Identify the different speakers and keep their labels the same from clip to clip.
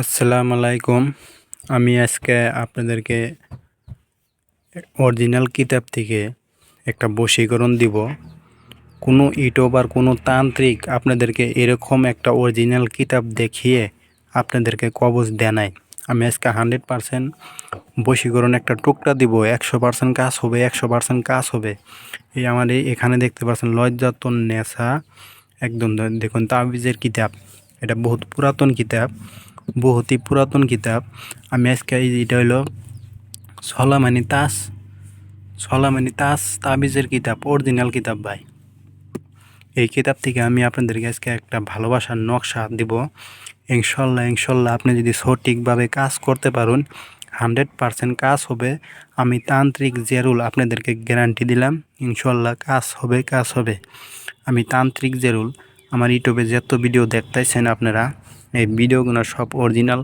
Speaker 1: আসসালামু আলাইকুম। আমি আজকে আপনাদেরকে অরিজিনাল কিতাব থেকে একটা বশীকরণ দিব। কোনো ইউটিউবার কোনো তান্ত্রিক আপনাদেরকে এরকম একটা অরিজিনাল কিতাব দেখিয়ে আপনাদেরকে কবজ দেয় নাই আমি আজকে হান্ড্রেড পারসেন্ট বশীকরণ একটা টুকটা দিব। একশো পারসেন্ট কাজ হবে, একশো পারসেন্ট কাজ হবে। এই আমার এখানে দেখতে পাচ্ছেন লজ্জাতন নেশা। একদম দেখুন তাবিজের কিতাব। এটা বহুত পুরাতন কিতাব। বহুতই পুরাতন কিতাব আমি আজকে এটা হলো সলামানি তাস সলামানি তাস তাবিজের কিতাব অরিজিনাল কিতাব ভাই। এই কিতাব থেকে আমি আপনাদেরকে আজকে একটা ভালোবাসার নকশা দিব। ইনশাল্লাহ ইনশাল্লাহ আপনি যদি সঠিকভাবে কাজ করতে পারেন, হান্ড্রেড পারসেন্ট কাজ হবে। আমি তান্ত্রিক জেরুল আপনাদেরকে গ্যারান্টি দিলাম, ইনশাল্লাহ কাজ হবে কাজ হবে। আমি তান্ত্রিক জেরুল। আমার ইউটিউবে যত ভিডিও দেখতেছেন আপনারা এই ভিডিওগুলো সব অরিজিনাল,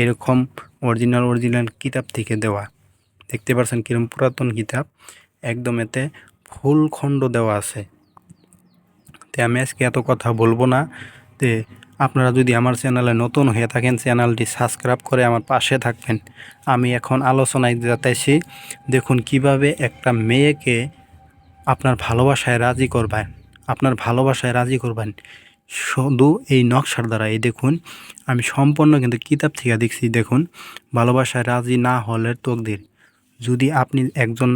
Speaker 1: এরকম অরিজিনাল অরিজিনাল কিতাব থেকে দেওয়া। দেখতে পাচ্ছেন কিরম পুরাতন কিতাব, একদম এতে ফুল খণ্ড দেওয়া আছে। তে আমি আজকে এত কথা বলব না, তে আপনারা যদি আমার চ্যানেলে নতুন হয়ে থাকেন, চ্যানেলটি সাবস্ক্রাইব করে আমার পাশে থাকবেন। আমি এখন আলোচনায় যাতেছি দেখুন কীভাবে একটা মেয়েকে আপনার ভালোবাসায় রাজি করবেন, আপনার ভালোবাসায় রাজি করবেন। শুধু এই নকশার দ্বারা এই দেখুন, আমি সম্পূর্ণ কিন্তু কিতাব থেকে দেখছি, দেখুন, ভালোবাসায় রাজি না হলে তকদির। যদি আপনি একজন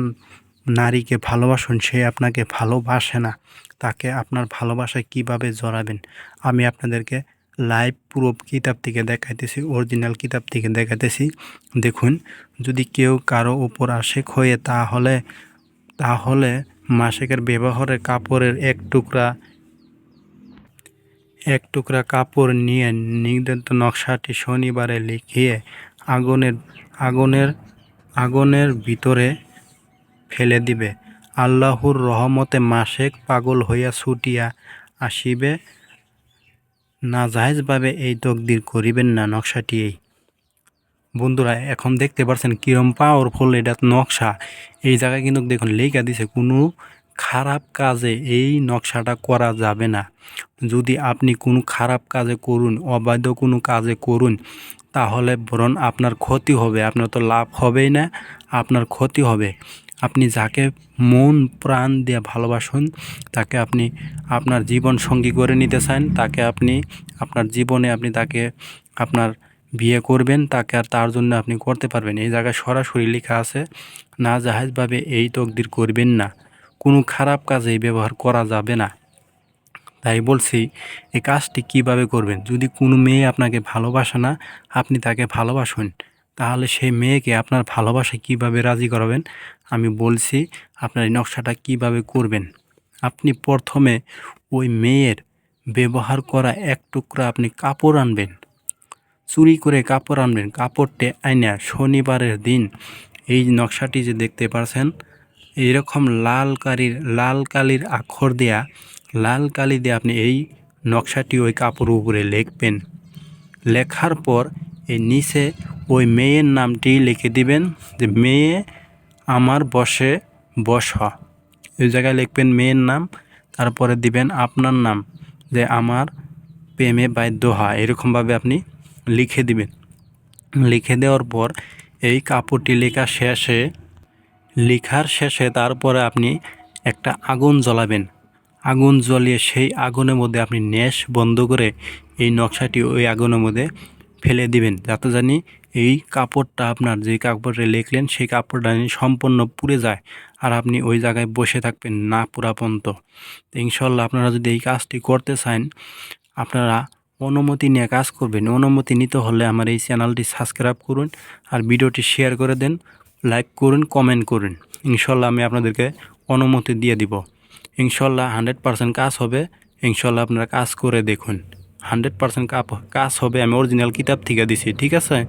Speaker 1: নারীকে ভালোবাসুন, সে আপনাকে ভালোবাসে না, তাকে আপনার ভালোবাসায় কীভাবে জড়াবেন? আমি আপনাদেরকে লাইভ পুরো কিতাব থেকে দেখাইতেছি অরিজিনাল কিতাব থেকে দেখাইতেছি। দেখুন, যদি কেউ কারও উপর আশেক হয়ে, তাহলে তাহলে মাসেকের ব্যবহারের কাপড়ের এক টুকরা এক টুকরা কাপড় নিয়ে নির্ধারিত নকশাটি শনিবারে লিখিয়ে আগুনের আগুনের আগুনের ভিতরে ফেলে দিবে। আল্লাহর রহমতে মাসেক পাগল হইয়া ছুটিয়া আসিবে। না জাহেজভাবে এই তকদির করিবেন না নকশাটি এই। বন্ধুরা, এখন দেখতে পাচ্ছেন কিরম পাওয়ারফুল এটা নকশা। এই জায়গায় কিন্তু দেখুন, লেখা দিছে, কোনো খারাপ কাজে এই নকশাটা করা যাবে না। যদি আপনি কোনো খারাপ কাজে করুন, অবৈধ কোনো কাজে করুন, তাহলে বরং আপনার ক্ষতি হবে। আপনার তো লাভ হবেই না, আপনার ক্ষতি হবে। আপনি যাকে মন প্রাণ দিয়ে ভালোবাসুন, তাকে আপনি আপনার জীবন সঙ্গী করে নিতে চান, তাকে আপনি আপনার জীবনে আপনি তাকে আপনার বিয়ে করবেন, তাকে আর তার জন্য আপনি করতে পারবেন। এই জায়গায় সরাসরি লেখা আছে, না জাহাজভাবে এই তকদির করবেন না। কোনো খারাপ কাজে ব্যবহার করা যাবে না। তাই বলছি, এই কাজটি কীভাবে করবেন? যদি কোনো মেয়ে আপনাকে ভালোবাসে না, আপনি তাকে ভালোবাসুন, তাহলে সেই মেয়েকে আপনার ভালোবাসা কীভাবে রাজি করাবেন? আমি বলছি, আপনার এই নকশাটা কীভাবে করবেন? আপনি প্রথমে ওই মেয়ের ব্যবহার করা এক টুকরা আপনি কাপড় আনবেন। চুরি করে কাপড় আনবেন। কাপড়টে আইনা শনিবারের দিন। এই নকশাটি যে দেখতে পারছেন এইরকম লাল কালির লাল কালির আক্ষর দেয়া, লাল কালি দিয়ে আপনি এই নকশাটি ওই কাপড় উপরে লিখবেন। লেখার পর এই নিচে ওই মেয়ের নামটি লিখে দিবেন যে, মেয়ে আমার বসে বস ওই জায়গায় লিখবেন মেয়ের নাম, তারপরে দিবেন আপনার নাম যে, আমার প্রেমে বাধ্য হয় এরকমভাবে আপনি লিখে দিবেন। লিখে দেওয়ার পর এই কাপড়টি লেখা শেষে লেখার শেষে তারপরে আপনি একটা আগুন জ্বলাবেন। আগুন জ্বলিয়ে সেই আগুনের মধ্যে আপনি নেশ বন্ধ করে এই নকশাটি ওই আগুনের মধ্যে ফেলে দিবেন। যাতে জানি এই কাপড়টা আপনার যে কাপড়ে লিখলেন, সেই কাপড়টা সম্পূর্ণ পুড়ে যায় আর আপনি ওই জায়গায় বসে থাকবেন না পুরা পর্যন্ত। ইনশাল্লাহ আপনারা যদি এই কাজটি করতে চান, আপনারা অনুমতি নিয়ে কাজ করবেন। অনুমতি নিতে হলে আমার এই চ্যানেলটি সাবস্ক্রাইব করুন আর ভিডিওটি শেয়ার করে দেন। লাইক করুন কমেন্ট করুন। ইনশাল্লাহ আমি আপনাদেরকে অনুমতি দিয়ে দিব। ইনশাল্লাহ হান্ড্রেড পার্সেন্ট কাজ হবে। ইনশাল্লাহ আপনারা কাজ করে দেখুন। হান্ড্রেড পারসেন্ট কাজ হবে। আমি অরিজিনাল কিতাব থেকে দিছি, ঠিক আছে?